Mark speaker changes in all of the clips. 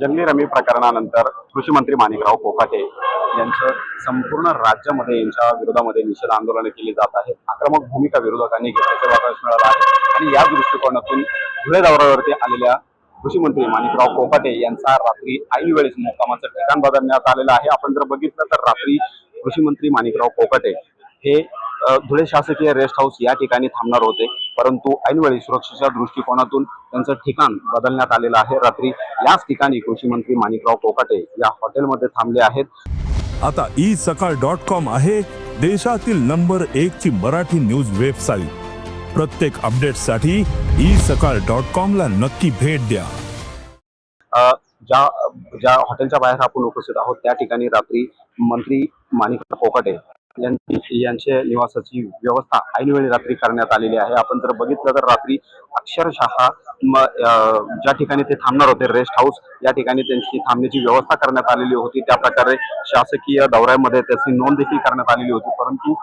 Speaker 1: जंगली रमी प्रकरणानंतर कृषी मंत्री माणिकराव कोकाटे यांचं संपूर्ण राज्यामध्ये यांच्या विरोधामध्ये निषेध आंदोलन केली जात आहेत. आक्रमक भूमिका विरोधकांनी घेतल्याचं वाटास मिळालं आहे. आणि या दृष्टिकोनातून धुळे दौऱ्यावरती आलेल्या कृषी मंत्री माणिकराव कोकाटे यांचा रात्री ऐन वेळेस मुक्कामाचं ठिकाण बदलण्यात आलेलं आहे. आपण जर बघितलं तर रात्री कृषी मंत्री माणिकराव कोकाटे हे धुळे शासकीय रेस्ट हाऊस या ठिकाणी थांबणार होते. परंतु ऐनवेळी सुरक्षेच्या दृष्टिकोनातून त्यांचं ठिकाण बदलण्यात आलेलं आहे. रात्री याच ठिकाणी कृषी मंत्री माणिकराव कोकाटे या हॉटेलमध्ये थांबले आहेत.
Speaker 2: आता ई सकाळ डॉट कॉम आहे देशातील नंबर एक ची मराठी न्यूज वेबसाईट प्रत्येक अपडेटसाठी ई सकाळ डॉट कॉम ला नक्की भेट द्या.
Speaker 1: ज्या ज्या हॉटेलच्या बाहेर आपण उपस्थित आहोत त्या ठिकाणी रात्री मंत्री माणिकराव कोकाटे यांच्या निवासाची व्यवस्था ऐनवेळी रात्री करण्यात आलेली आहे. आपण जर बघितलं तर रात्री अक्षरशः ज्या ठिकाणी ते थांबणार होते रेस्ट हाऊस या ठिकाणी त्यांची थांबण्याची व्यवस्था करण्यात आलेली होती. त्या प्रकारे शासकीय दौऱ्यामध्ये त्याची नोंद देखील करण्यात आलेली होती. परंतु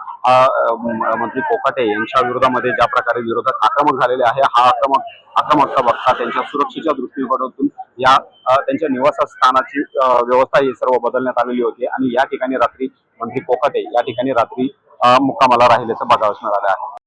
Speaker 1: मंत्री कोकाटे यांच्या विरोधामध्ये ज्या प्रकारे विरोधात आक्रमक झालेले आहे हा आक्रमक आक्रमकता बघता त्यांच्या सुरक्षेच्या दृष्टिकोनातून या त्यांच्या निवासस्थानाची व्यवस्था ही सर्व बदलण्यात आलेली होती. आणि या ठिकाणी रात्री मंत्री कोकाटे या ठिकाणी रात्री अ, मुक्कामाला राहिल्याचं बघावं मिळालं आहे.